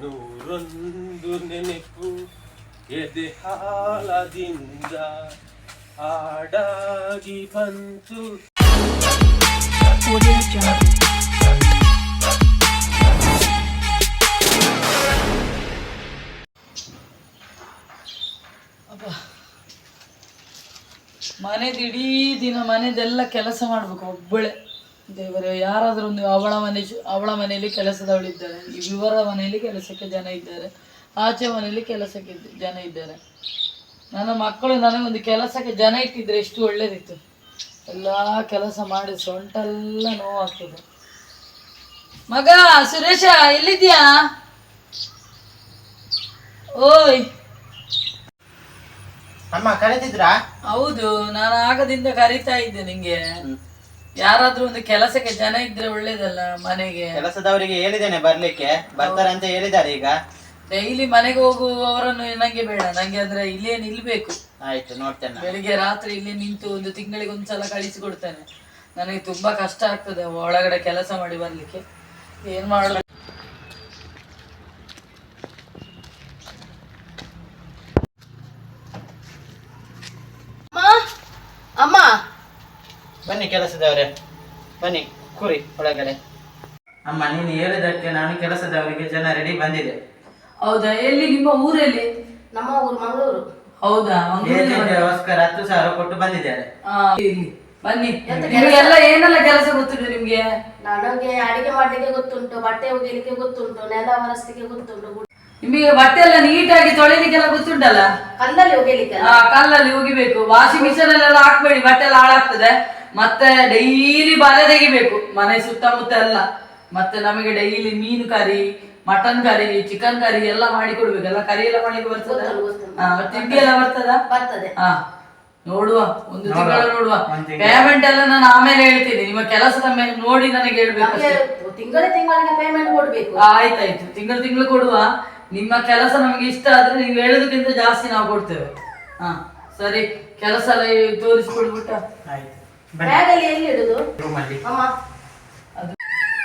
ನೂರೊಂದು ನೆನಪು ಎದೆ ಹಾಲದಿಂದ ಆಡಾಗಿ ಬಂತು. ಮನೆದಿಡೀ ದಿನ ಮನೆದೆಲ್ಲ ಕೆಲಸ ಮಾಡ್ಬೇಕು ಒಬ್ಬಳೆ. ದೇವರೇ ಯಾರಾದರೂ ಒಂದು ಅವಳ ಮನೆ ಅವಳ ಮನೆಯಲ್ಲಿ ಕೆಲಸದವಳಿದ್ದಾರೆ. ಇವರ ಮನೆಯಲ್ಲಿ ಕೆಲಸಕ್ಕೆ ಜನ ಇದ್ದಾರೆ. ಆಚೆ ಮನೆಯಲ್ಲಿ ಕೆಲಸಕ್ಕೆ ಜನ ಇದ್ದಾರೆ. ನನ್ನ ಮಕ್ಕಳು ನನಗೊಂದು ಕೆಲಸಕ್ಕೆ ಜನ ಇಟ್ಟಿದ್ರೆ ಎಷ್ಟು ಒಳ್ಳೇದಿತ್ತು. ಎಲ್ಲ ಕೆಲಸ ಮಾಡಿ ಸೊಂಟೆಲ್ಲ ನೋವಾಗ್ತದೆ. ಮಗ ಸುರೇಶ ಎಲ್ಲಿದ್ಯಾ ಓಯ್. ಅಮ್ಮ ಕರೆದಿದ್ರಾ ಹೌದು ನಾನು ಆಗದಿಂದ ಕರಿತಾ ಇದ್ದೆ ನಿಂಗೆ. ಯಾರಾದ್ರೂ ಒಂದು ಕೆಲಸಕ್ಕೆ ಜನ ಇದ್ರೆ ಒಳ್ಳೇದಲ್ಲ ಮನೆಗೆ? ಕೆಲಸದವರಿಗೆ ಹೇಳಿದ್ದೇನೆ ಬರ್ಲಿಕ್ಕೆ. ಬರ್ತಾರೆ ಅಂತ ಹೇಳಿದ್ದಾರೆ ಈಗ. ಡೈಲಿ ಮನೆಗೆ ಹೋಗುವವರನ್ನು ನಂಗೆ ಬೇಡ. ನಂಗೆ ಅಂದ್ರೆ ಇಲ್ಲೇ ನಿಲ್ಬೇಕು. ಆಯ್ತು ನೋಡ್ತೇನೆ ಬೆಳಿಗ್ಗೆ ರಾತ್ರಿ ಇಲ್ಲಿ ನಿಂತು ಒಂದು ತಿಂಗಳಿಗೆ ಒಂದ್ಸಲ ಕಳಿಸಿ ಕೊಡ್ತೇನೆ ನನಗೆ ತುಂಬಾ ಕಷ್ಟ ಆಗ್ತದೆ ಒಳಗಡೆ ಕೆಲಸ ಮಾಡಿ ಬರ್ಲಿಕ್ಕೆ. ಏನ್ ಮಾಡೋದು ಅಮ್ಮ ಬನ್ನಿ ಕೆಲಸದವರೇ. ಬನ್ನಿ ಕೂರಿ ಒಳಗಡೆ. ಅಮ್ಮ ನೀನು ಹೇಳಿದಕ್ಕೆ ನಾನು ಕೆಲಸದವರಿಗೆ ಜನ ರೆಡಿ ಬಂದಿದೆ. ಹೌದಾ? ಎಲ್ಲಿ? ನಿಮ್ಮ ಊರಲ್ಲಿ? ನಮ್ಮ ಊರು ಮಂಗಳೂರು. ಹೌದಾ? ಏಜೆಂಟ್ಗೋಸ್ಕರ ಹತ್ತು ಸಾವಿರ ಕೊಟ್ಟು ಬಂದಿದ್ದಾರೆ. ಆ, ಇಲ್ಲಿ ಬನ್ನಿ. ನಿಮಗೆಲ್ಲ ಏನೆಲ್ಲ ಕೆಲಸ ಗೊತ್ತುಂಟು ನಿಮ್ಗೆ? ನನಗೆ ಅಡಿಗೆ ಮಾಡ್ಲಿಕ್ಕೆ ಗೊತ್ತುಂಟು ಬಟ್ಟೆ ಒಗಿಲಿಕ್ಕೆ ಗೊತ್ತುಂಟು ನೆಲ ಒರೆಸ್ಲಿಕ್ಕೆ ಗೊತ್ತುಂಟು. ನಿಮಗೆ ಬಟ್ಟೆ ಎಲ್ಲ ನೀಟಾಗಿ ತೊಳಿಲಿಕ್ಕೆಲ್ಲ ಗೊತ್ತುಂಟಲ್ಲ? ಕಲ್ಲಲ್ಲಿ ಒಗಿಲಿಕ್ಕೆ ಆ ಕಲ್ಲಲ್ಲಿ ಒಗಿಬೇಕು. ವಾಷಿಂಗ್ ಮಿಷನ್ ಅಲ್ಲೆಲ್ಲ ಹಾಕ್ಬೇಡಿ ಬಟ್ಟೆ ಎಲ್ಲ ಹಾಳಾಗ್ತದೆ. ಮತ್ತೆ ಡೈಲಿ ಬಲೆ ತೆಗಿಬೇಕು. ಮನೆ ಸುತ್ತಮುತ್ತ ಎಲ್ಲ. ಮತ್ತೆ ನಮಗೆ ಡೈಲಿ ಮೀನು ಕರಿ ಮಟನ್ ಕರಿ ಚಿಕನ್ ಕರಿ ಎಲ್ಲ ಮಾಡಿ ಕೊಡ್ಬೇಕು. ಎಲ್ಲ ಕರಿ ಎಲ್ಲ ಮಾಡಿ ಬರ್ತದ. ತಿಂಡಿ ಎಲ್ಲ ಬರ್ತದ. ಬರ್ತದೆ? ಹಾ ನೋಡುವ. ಒಂದು ತಿಂಗಳ ನೋಡುವ. ಪೇಮೆಂಟ್ ಎಲ್ಲ ನಾನು ಆಮೇಲೆ ಹೇಳ್ತೀನಿ. ನಿಮ್ಮ ಕೆಲಸದ ಮೇಲೆ ನೋಡಿ ನನಗೆ ಹೇಳ್ಬೇಕು ತಿಂಗಳ ತಿಂಗಳಿಗೆ ಪೇಮೆಂಟ್ ಕೊಡ್ಬೇಕು. ಆಯ್ತಾಯ್ತು. ತಿಂಗಳ ತಿಂಗಳು ಕೊಡುವ. ನಿಮ್ಮ ಕೆಲಸ ನಮಗೆ ಇಷ್ಟ ಆದ್ರೆ ನೀವು ಹೇಳೋದಕ್ಕಿಂತ ಜಾಸ್ತಿ ನಾವು ಕೊಡ್ತೇವೆ. ಹಾ ಸರಿ. ಕೆಲಸ ಎಲ್ಲ ತೋರಿಸ್ಕೊಡ್ಬಿಟ್ಟ ಆಯ್ತು. ಬ್ಯಾಗ್ ಅಲ್ಲಿ ಎಲ್ಲಿ ಇಡುದು? ರೂಮಲ್ಲಿ ಅಮ್ಮ ಅದು.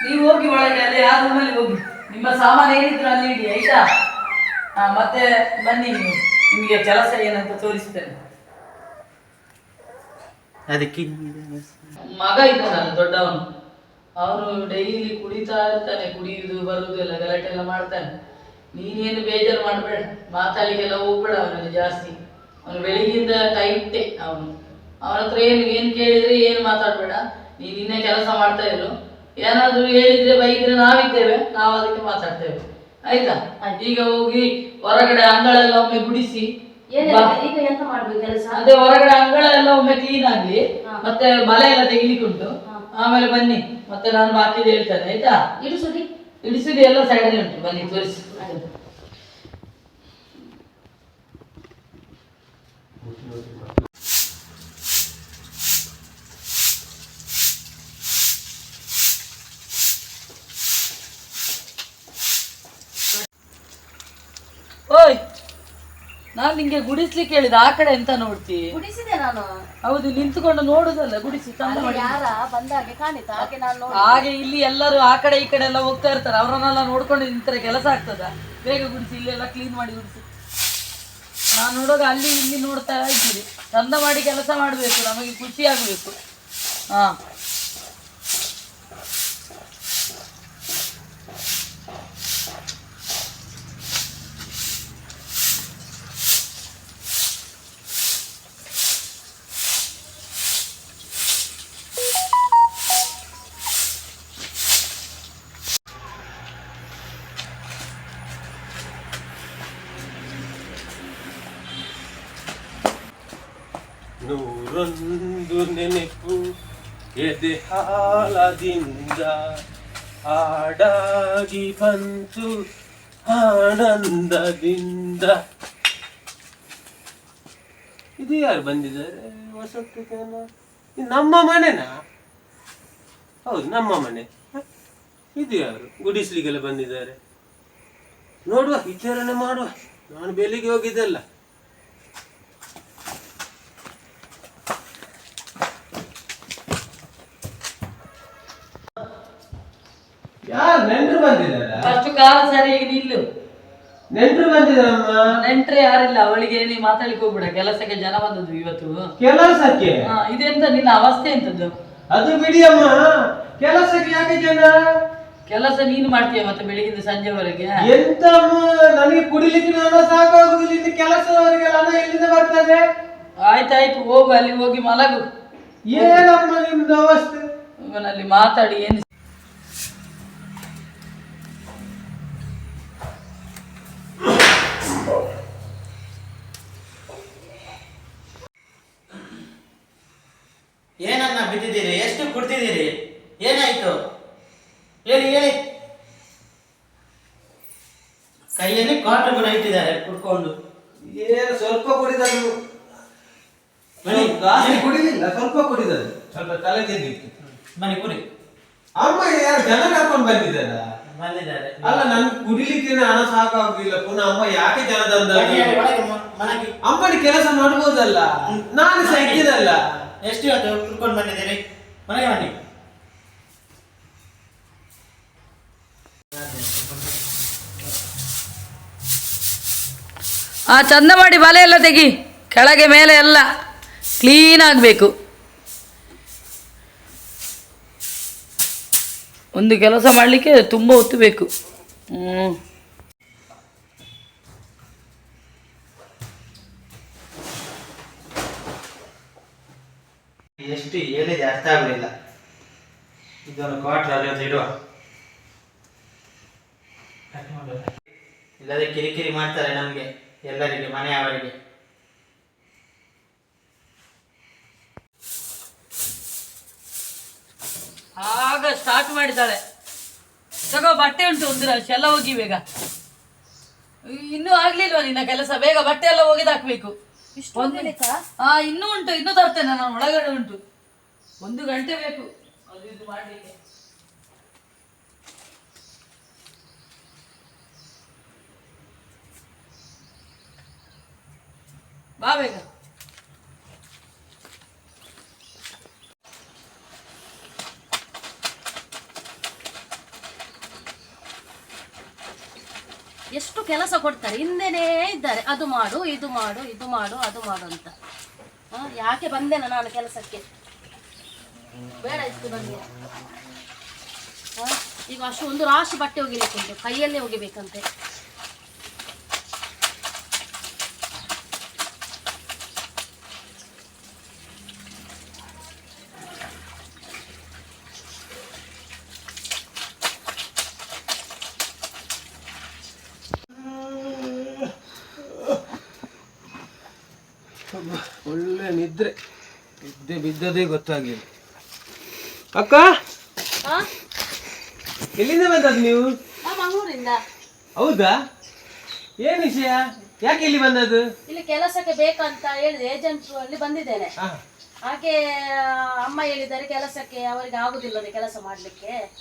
ನೀವು ಹೋಗಿ ಒಳಗೆ ಅಲ್ಲಿ ಆ ರೂಮಲ್ಲಿ ಹೋಗಿ. ನಿಮ್ಮ ಸಾಮಾನು ಏನಿದ್ರು ಅಲ್ಲಿ ಇಡಿ ಆಯ್ತಾ? ಹಾ ಮತ್ತೆ ಬನ್ನಿ ನೀವು. ನಿಮಗೆ ಕೆಲಸ ಏನಂತ ತೋರಿಸ್ತೇನೆ. ಅದಕ್ಕೆ ಮಗ ಇದ್ದಾನಲ್ಲ ದೊಡ್ಡವನು. ಅವನು ಡೈಲಿ ಕುಡಿತಾ ಇರ್ತಾನೆ ಕುಡಿಯುದು ಬರುದು ಎಲ್ಲ ಗಲಾಟೆ ಎಲ್ಲ ಮಾಡ್ತಾನೆ. ನೀನೇನು ಬೇಜಾರು ಮಾಡಬೇಡ. ಮಾತಾಡ್ಲಿಕ್ಕೆಲ್ಲ ಹೋಗ್ಬೇಡ ಅವನಲ್ಲಿ ಜಾಸ್ತಿ. ಅವನು ಬೆಳಿಗ್ಗಿಂದ ಟೈಟೇ ಅವನು. ಅವನ ಹತ್ರ ಏನು ಏನು ಕೇಳಿದ್ರೆ ಏನು ಮಾತಾಡ್ಬೇಡ. ನೀನು ಇನ್ನೇ ಕೆಲಸ ಮಾಡ್ತಾ ಇರು. ಏನಾದರೂ ಹೇಳಿದ್ರೆ ಬೈದ್ರೆ ನಾವಿದ್ದೇವೆ ನಾವು ಅದಕ್ಕೆ ಮಾತಾಡ್ತೇವೆ. ಆಯ್ತಾ? ಈಗ ಹೋಗಿ ಹೊರಗಡೆ ಅಂಗಳ ಎಲ್ಲ ಒಮ್ಮೆ ಗುಡಿಸಿ. ಈಗ ಎಂತ ಮಾಡ್ಬೇಕು ಕೆಲಸ? ಅದೇ ಹೊರಗಡೆ ಅಂಗಳ ಎಲ್ಲ ಒಮ್ಮೆ ಕ್ಲೀನ್ ಆಗ್ಲಿ ಮತ್ತೆ ಬಲೆ ಎಲ್ಲ ತೆಗಿಲಿಕ್ಕೆ ಉಂಟು ಆಮೇಲೆ ಬನ್ನಿ ಮತ್ತೆ ನಾನು ಬಾಕಿದು ಹೇಳ್ತೇನೆ ಆಯ್ತಾ? ಇಡಿಸುದಿ ಇಡಿಸುದಿ ಎಲ್ಲ ಸೈಡಲ್ಲಿ ಉಂಟು. ಬನ್ನಿ ತೋರಿಸಿ. ಓಯ್ ನಾನು ನಿಂಗೆ ಗುಡಿಸ್ಲಿಕ್ಕೆ ಹೇಳಿದ ಆ ಕಡೆ ಎಂತ ನೋಡ್ತಿ? ಗುಡಿಸಿದೆ ನಾನು. ಹೌದು ನಿಂತುಕೊಂಡು ನೋಡುದಲ್ಲ ಗುಡಿಸಿ ತಂದ ಮಾಡಿ ಯಾರ ಬಂದಾಗೆ ಕಾಣಿತ ಹಾಗೆ ನಾನು ನೋಡಿ ಹಾಗೆ ಇಲ್ಲಿ ಎಲ್ಲರೂ ಆ ಕಡೆ ಈ ಕಡೆ ಎಲ್ಲ ಹೋಗ್ತಾ ಇರ್ತಾರೆ ಅವರನ್ನೆಲ್ಲ ನೋಡ್ಕೊಂಡು ನಿಂತರೆ ಕೆಲಸ ಆಗ್ತದ? ಬೇಗ ಗುಡಿಸಿ ಇಲ್ಲೆಲ್ಲ ಕ್ಲೀನ್ ಮಾಡಿ ಗುಡಿಸಿ. ನಾನು ನೋಡುವಾಗ ಅಲ್ಲಿ ಇಲ್ಲಿ ನೋಡ್ತಾ ಇದ್ದೀರಿ ಚಂದ ಮಾಡಿ ಕೆಲಸ ಮಾಡಬೇಕು ನಮಗೆ ಖುಷಿ ಆಗಬೇಕು. ಹಾ. ನೂರೊಂದು ನೆನಪು ಎದೆ ಹಾಲದಿಂದ ಹಾಡಾಗಿ ಬಂತು ಆನಂದದಿಂದ. ಇದು ಯಾರು ಬಂದಿದ್ದಾರೆ? ಇದು ನಮ್ಮ ಮನೆನಾ? ಹೌದು, ನಮ್ಮ ಮನೆ? ಇದು ಯಾರು? ಗುಡಿಸ್ಲಿಕ್ಕೆಲ್ಲ ಬಂದಿದ್ದಾರೆ. ನೋಡುವ, ವಿಚಾರಣೆ ಮಾಡುವ. ನಾನು ಬೆಳಿಗ್ಗೆ ಹೋಗಿದ್ದಲ್ಲ. ನೆಂಟರು ಬಂದಿದ್ದಾರಾ? ಫಸ್ಟ್ ಕಾಲು ಸರಿಯಾಗಿ ನಿಲ್ಲು. ನೆಂಟ್ರು ಬಂದಿದ್ದಾರಮ್ಮ? ನೆಂಟ್ರೆ ಯಾರಿಲ್ಲ ಅವಳಿಗೆ ನೀ ಮಾತಾಡ್ಲಿಕ್ಕೆ ಹೋಗ್ಬಿಡ. ಕೆಲಸಕ್ಕೆ ಜನ ಬಂದದ್ದು ಇವತ್ತು. ಕೆಲಸಕ್ಕೆ? ಹಾ, ಇದೆಂತ ನಿನ್ನ ಅವಸ್ಥೆ ಎಂತದ್ದು? ಅದು ಬಿಡಿ ಅಮ್ಮ ಕೆಲಸಕ್ಕೆ ಯಾಕೆ ಜನ? ಕೆಲಸ ನೀನು ಮಾಡ್ತೀಯ ಮತ್ತೆ ಬೆಳಿಗ್ಗೆ ಸಂಜೆವರೆಗೆ? ಎಂತ ಅಮ್ಮ ನನಗೆ ಕುಡಿಲಿಕ್ಕೆ ಹಣ ಸಾಕಾಗುದಿಲ್ಲ. ಇನ್ನು ಕೆಲಸದವರಿಗೆಲ್ಲ ಹಣ ಎಲ್ಲಿಂದ ಬರ್ತದೆ? ಆಯ್ತಾಯ್ತು ಹೋಗು ಅಲ್ಲಿ ಹೋಗಿ ಮಲಗು. ಏನಮ್ಮ ನಿಮ್ದು ಅವಸ್ಥೆ? ಇವನಲ್ಲಿ ಮಾತಾಡಿ ಏನು ಏನನ್ನ ಬಿದ್ದಿದ್ದೀರಿ? ಎಷ್ಟು ಕುಡ್ತಿದ್ದೀರಿ ಏನಾಯ್ತು? ಹೇಳಿ ಹೇಳಿ. ಕೈಯಲ್ಲಿ ಕಾಟು ಕೂಡ ಇಟ್ಟಿದ್ದಾರೆ ಕುಡ್ಕೊಂಡು. ಏನು ಸ್ವಲ್ಪ ಕುಡಿದದ್ದು ಬನ್ನಿ. ಜಾಸ್ತಿ ಕುಡಿಲಿಲ್ಲ ಸ್ವಲ್ಪ ಕುಡಿದದ್ದು ಸ್ವಲ್ಪ ತಲೆ ತಿಂದಿತ್ತು ಮನೆ ಕುಡಿ ಅಮ್ಮ ಯಾರು ಜನ ಕರ್ಕೊಂಡು ಬಂದಿದ್ದಾರ? ಬಂದಿದ್ದಾರೆ. ಅಲ್ಲ ನನ್ ಕುಡಿಲಿಕ್ಕೆ ಹಣ ಸಾಕಾಗುದಿಲ್ಲ. ಪುನಃ ಅಮ್ಮ ಯಾಕೆ ಜನ ತಂದ ಅಮ್ಮನ ಕೆಲಸ ಮಾಡ್ಬೋದಲ್ಲ? ನಾನು ಸಹ ಇದ್ದೀನಲ್ಲ ಎಷ್ಟು ಇವತ್ತು ಕುಡ್ಕೊಂಡು ಬಂದಿದ್ದೀರಿ? ಮನೆಗೆ ಬನ್ನಿ. ಆ ಚಂದ ಮಾಡಿ ಬಲೆ ಎಲ್ಲ ತೆಗಿ, ಕೆಳಗೆ ಮೇಲೆ ಎಲ್ಲ ಕ್ಲೀನ್ ಆಗಬೇಕು. ಒಂದು ಕೆಲಸ ಮಾಡಲಿಕ್ಕೆ ತುಂಬ ಹೊತ್ತು ಬೇಕು. ಹ್ಞೂ ಎಷ್ಟು ಹೇಳಿದೆ ಅರ್ಥ ಆಗಲಿಲ್ಲ. ಇದೊಂದು ಕ್ವಾಟ್ರ್ ಅಲ್ಲಿ ಒಂದು ಇಡುವ. ಇಲ್ಲದೆ ಕಿರಿಕಿರಿ ಮಾಡ್ತಾರೆ ನಮಗೆ, ಎಲ್ಲರಿಗೆ, ಮನೆಯವರಿಗೆ. ಆಗ ಸ್ಟಾರ್ಟ್ ಮಾಡಿದ್ದಾಳೆ. ತಗೋ, ಬಟ್ಟೆ ಉಂಟು ಒಂದು ರಾಶಿ ಎಲ್ಲ ಹೋಗಿ ಬೇಗ. ಇನ್ನೂ ಆಗ್ಲಿಲ್ವಾ ನಿನ್ನ ಕೆಲಸ? ಬೇಗ ಬಟ್ಟೆ ಎಲ್ಲ ಒಗೆದು ಹಾಕ್ಬೇಕು. ಒಂದು ಹಾ ಇನ್ನೂ ಉಂಟು ಇನ್ನೂ ತರ್ತೇನೆ ನಾನು ಒಳಗಡೆ ಉಂಟು. ಒಂದು ಗಂಟೆ ಬೇಕು. ಅದು ಇದು ಮಾಡ್ಲಿಕ್ಕೆ. ಬಾ ಬೇಗ. ಎಷ್ಟು ಕೆಲಸ ಕೊಡ್ತಾರೆ? ಹಿಂದೆನೇ ಇದ್ದಾರೆ. ಅದು ಮಾಡು, ಇದು ಮಾಡು ಇದು ಮಾಡು, ಅದು ಮಾಡು ಅಂತ. ಯಾಕೆ ಬಂದೇನ ನಾನು ಕೆಲಸಕ್ಕೆ? ಬೇಡ ಇಷ್ಟು ಬಂದೆ ಈಗ ಅಷ್ಟು ಒಂದು ರಾಶಿ ಬಟ್ಟೆ ಒಗಿಲಿಕ್ಕೆ ಉಂಟು. ಕೈಯಲ್ಲೇ ಒಗಿಬೇಕಂತೆ. ಒಳ್ಳೆ ಬಿದ್ದೆ ಬಿದ್ದದೇ ಗೊತ್ತಾಗ್ಲಿಲ್ಲ. ಅಕ್ಕ? ಆ? ಎಲ್ಲಿಂದ ಬಂದದ್ದು ನೀವು? ಮಂಗಳೂರಿಂದ. ಹೌದಾ? ಏನ್ ವಿಷಯ? ಯಾಕೆ ಇಲ್ಲಿ ಬಂದದ್ದು? ಇಲ್ಲಿ ಕೆಲಸಕ್ಕೆ ಬೇಕಂತ ಹೇಳಿದ ಏಜೆಂಟ್ರು ಅಲ್ಲಿ ಬಂದಿದ್ದೇನೆ. ಹಾಗೆ ಅಮ್ಮ ಹೇಳಿದ್ದಾರೆ ಕೆಲಸಕ್ಕೆ ಅವರಿಗೆ ಆಗುದಿಲ್ಲ ಕೆಲಸ ಮಾಡ್ಲಿಕ್ಕೆ.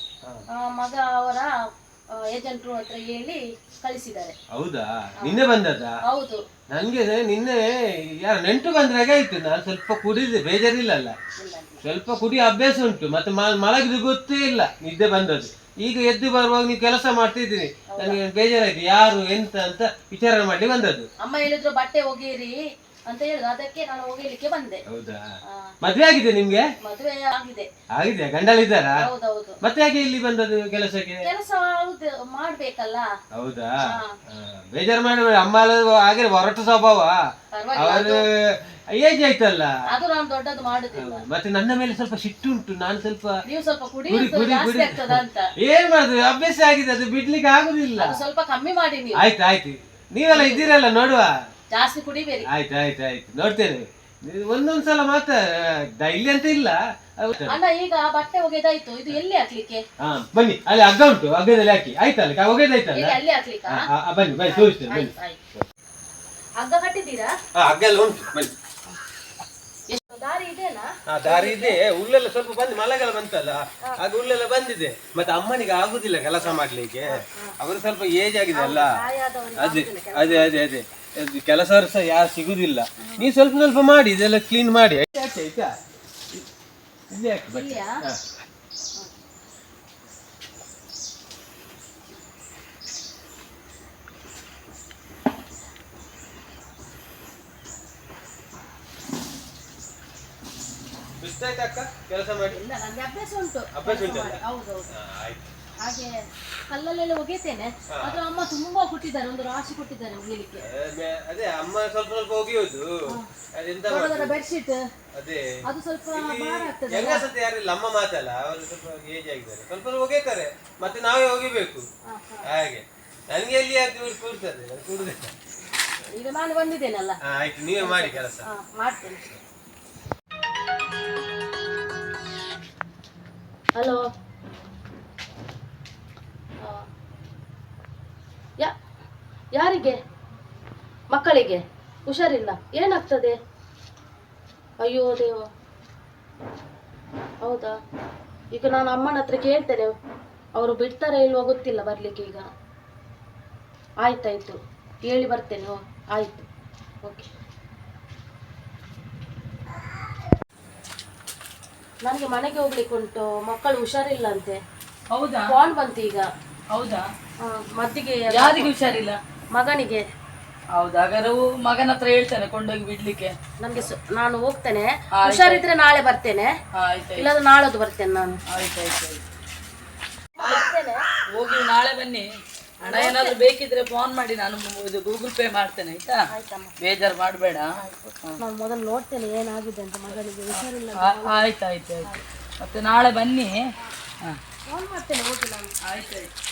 ಆ, ಮಗ ಅವರ ಏಜೆಂಟ್ರು ಹತ್ರ ಹೇಳಿ ಕಳಿಸಿದ್ದಾರೆ. ಹೌದಾ? ನಿನ್ನೆ ಬಂದದ್ದಾ? ಹೌದು. ನನ್ಗೆ ನಿನ್ನೆ ಯಾರು ನೆಂಟು ಬಂದ್ರೆ ಆಯ್ತು. ನಾನು ಸ್ವಲ್ಪ ಕುಡಿದೆ ಬೇಜಾರಿಲ್ಲಲ್ಲ. ಅಲ್ಲ ಸ್ವಲ್ಪ ಕುಡಿ ಅಭ್ಯಾಸ ಉಂಟು. ಮತ್ತೆ ಮ- ಮಲಗಿದ್ದು ಗೊತ್ತೇ ಇಲ್ಲ ನಿದ್ದೆ ಬಂದದ್ದು. ಈಗ ಎದ್ದು ಬರುವಾಗ ನೀವು ಕೆಲಸ ಮಾಡ್ತಿದ್ದೀನಿ ನನಗೆ ಬೇಜಾರಾಯ್ತು. ಯಾರು ಎಂತ ಅಂತ ವಿಚಾರ ಮಾಡಿ ಬಂದದ್ದು. ಅಮ್ಮ ಹೇಳಿದ್ರು ಬಟ್ಟೆ ಒಗೀರಿ ಅಂತ ಹೇಳುದು. ಅದಕ್ಕೆ ನಾನು ಹೋಗಲಿಕ್ಕೆ ಬಂದೆ. ಹೌದಾ? ಆ, ಮದ್ವೆ ಆಗಿದೆ ನಿಮ್ಗೆ? ಮದುವೆ ಆಗಿದೆ. ಆಗಿದೆ ಗಂಡಲಿದ್ದಾರಾ ಹೌದೌದು. ಮತ್ತೆ ಹಾಗೆ ಇಲ್ಲಿ ಬಂದದ್ದು ಕೆಲಸಕ್ಕೆ? ಕೆಲಸ ಹೌದು ಮಾಡ್ಬೇಕಲ್ಲ? ಹೌದಾ? ಆ, ಬೇಜಾರು ಮಾಡಿ ಅಮ್ಮ ಎಲ್ಲ ಹಾಗೆ ಹೊರಟು ಸ್ವಭಾವ. ಪರವಾಗಿಲ್ಲ ಅವರು ಏಜ್ ಆಯ್ತಲ್ಲ? ಅದು ನಾನು ದೊಡ್ಡದು ಮಾಡುದಿಲ್ಲ. ಮತ್ತೆ ನನ್ನ ಮೇಲೆ ಸ್ವಲ್ಪ ಸಿಟ್ಟು ಉಂಟು. ನಾನು ಸ್ವಲ್ಪ ನೀವು ಸ್ವಲ್ಪ ಕುಡಿ ಜಾಸ್ತಿ ಆಗ್ತದ ಅಂತ. ಏನ್ ಮಾಡುದು? ಅಭ್ಯಾಸ ಆಗಿದೆ. ಅದು ಬಿಡ್ಲಿಕ್ಕೆ ಆಗುದಿಲ್ಲ. ಅದು ಸ್ವಲ್ಪ ಕಮ್ಮಿ ಮಾಡಿ ನೀವು. ಆಯ್ತು ಆಯ್ತು. ನೀವೆಲ್ಲ ಇದ್ದೀರಲ್ಲ ನೋಡುವ. ಜಾಸ್ತಿ ಕುಡಿಬೇಡಿ ಆಯ್ತು ಆಯ್ತು ಆಯ್ತು. ನೋಡ್ತೇನೆ. ನೀವು ಒಂದೊಂದ್ಸಲ ಮಾತ್ರ ಡೈಲಿ ಅಂತ ಇಲ್ಲ. ಅಣ್ಣ ಈಗ ಬಟ್ಟೆ ಒಗೆದಾಯ್ತು. ಇದು ಎಲ್ಲಿ ಹಾಕ್ಲಿಕ್ಕೆ? ಹಾ ಬನ್ನಿ. ಅಲ್ಲಿ ಹಗ್ಗ ಉಂಟು. ಹಗ್ಗದಲ್ಲಿ ಹಾಕಿ. ಆಯ್ತಲ್ಲ? ಒಗೆದಾಯ್ತಲ್ಲ? ಎಲ್ಲಿ ಅಲ್ಲಿ ಹಾಕ್ಲಿಕ್ಕ? ಆ, ಆ, ಆ, ಬನ್ನಿ ಬನ್ನಿ ತೋರಿಸ್ತೇನೆ ಬನ್ನಿ. ಆಯ್ತು ಆಯ್ತು. ಹಗ್ಗ ಕಟ್ಟಿದ್ದೀರಾ? ಆ, ಹಗ್ಗ ಎಲ್ಲ ಉಂಟು. ಬನ್ನಿ. ಎಷ್ಟು ದಾರಿ ಇದೆನಾ ಆ ದಾರಿ ಇದೆ. ಹುಲ್ಲೆಲ್ಲ ಸ್ವಲ್ಪ ಬಂದು ಮಳೆಗಾಲ ಬಂತಲ್ಲ? ಆಗ ಹುಲ್ಲೆಲ್ಲ ಬಂದಿದೆ. ಮತ್ತೆ ಅಮ್ಮನಿಗೆ ಆಗುದಿಲ್ಲ ಕೆಲಸ ಮಾಡ್ಲಿಕ್ಕೆ. ಅವರು ಸ್ವಲ್ಪ ಏಜ್ ಆಗಿದೆ ಅಲ್ಲ? ಅದೇ ಅದೇ ಅದೇ ಅದೇ. ಕೆಲಸ ಸಹ ಯಾರು ಸಿಗುದಿಲ್ಲ. ನೀ ಸ್ವಲ್ಪ ಸ್ವಲ್ಪ ಮಾಡಿ ಇದೆಲ್ಲ ಕ್ಲೀನ್ ಮಾಡಿ. ಆಯ್ತಾ ಅಕ್ಕ? ಕೆಲಸ ಮಾಡಿ. ಅಭ್ಯಾಸ ಉಂಟು. ಅಭ್ಯಾಸ ಉಂಟು ಹೌದೌದು. ಹಾಗೆ ಕಲ್ಲಲ್ಲೆಲ್ಲ ಒಗೆತೇನೆ. ಅದು ಅಮ್ಮ ತುಂಬಾ ಕೊಟ್ಟಿದ್ದಾರೆ ಒಂದು ರಾಶಿ ಕೊಟ್ಟಿದ್ದಾರೆ ಒಗಿಲಿಕ್ಕೆ ಅದೇ ಅಮ್ಮ ಸ್ವಲ್ಪ ಸ್ವಲ್ಪ ಒಗೆಯೋದು ಅದೆಂತ ಬೆಡ್ಶೀಟ್ ಅದೇ. ಅದು ಸ್ವಲ್ಪ ಭಾರ ಆಗ್ತದೆ ಹೆಂಗ ಸತಿ ಯಾರಿಲ್ಲ ಅಮ್ಮ ಮಾತಲ್ಲ ಅವರು ಸ್ವಲ್ಪ ಏಜ್ ಆಗಿದ್ದಾರೆ. ಸ್ವಲ್ಪ ಸ್ವಲ್ಪ ಒಗೆತಾರೆ ಮತ್ತೆ ನಾವೇ ಒಗಿಬೇಕು. ಹಾಗೆ. ನನಗೆ ಎಲ್ಲಿ ಅದು ಕೂರ್ತದೆ ಕೂರ್ದೆ ಈಗ ನಾನು ಬಂದಿದ್ದೇನಲ್ಲ? ಆಯ್ತು ನೀವೇ ಮಾಡಿ ಕೆಲಸ. ಮಾಡ್ತೇನೆ. ಹಲೋ. ಯಾರಿಗೆ? ಮಕ್ಕಳಿಗೆ? ಹುಷಾರಿಲ್ಲ. ಏನಾಗ್ತದೆ? ಅಯ್ಯೋ ದೇವ. ಹೌದಾ? ಈಗ ನಾನು ಅಮ್ಮನ ಹತ್ರ ಕೇಳ್ತೇನೆ. ಅವರು ಬಿಡ್ತಾರೆ ಇಲ್ವೋ ಗೊತ್ತಿಲ್ಲ ಬರ್ಲಿಕ್ಕೆ ಈಗ. ಆಯ್ತಾಯ್ತು. ಹೇಳಿ ಬರ್ತೇನೆ. ಓ ಆಯ್ತು. ಓಕೆ ನನಗೆ ಮನೆಗೆ ಹೋಗ್ಲಿಕ್ಕೆ ಉಂಟು. ಮಕ್ಕಳು ಹುಷಾರಿಲ್ಲ ಅಂತೆ ಹೌದಾ? ಫೋನ್ ಬಂತು ಈಗ. ಹೌದಾ? ಮದ್ದಿಗೆ ಯಾರಿಗೂ ಹುಷಾರಿಲ್ಲ? ಮಗನಿಗೆ. ಹೌದಾ ಹಾಗಾದ್ರೆ ಅವು ಮಗನ ಹತ್ರ ಹೇಳ್ತಾನೆ ಕೊಂಡೋಗಿ ಬಿಡ್ಲಿಕ್ಕೆ. ನನಗೆ ನಾನು ಹೋಗ್ತೇನೆ. ಹುಷಾರಿದ್ರೆ ನಾಳೆ ಬರ್ತೇನೆ. ಇಲ್ಲಾದ್ರೆ ಇಲ್ಲಾಂದ್ರೆ ನಾಳದ್ದು ಬರ್ತೇನೆ ನಾನು. ಹೋಗಿ ನಾಳೆ ಬನ್ನಿ. ಹಣ ಏನಾದ್ರು ಬೇಕಿದ್ರೆ ಫೋನ್ ಮಾಡಿ ನಾನು ಇದು ಗೂಗಲ್ ಪೇ ಮಾಡ್ತೇನೆ ಆಯ್ತಾ? ಆಯ್ತಮ್ಮ. ಬೇಜಾರು ಮಾಡಬೇಡ. ನಾನು ಮೊದಲು ನೋಡ್ತೇನೆ ಏನಾಗಿದೆ ಅಂತ ಮಗನಿಗೆ. ಹುಷಾರಿಲ್ಲ ಆಯ್ತು ಆಯ್ತು ಆಯ್ತು. ಮತ್ತೆ ನಾಳೆ ಬನ್ನಿ. ಹಾಂ. ಫೋನ್ ಮಾಡ್ತೇನೆ ಹೋಗಿ ನಾನು. ಆಯ್ತಾಯ್ತು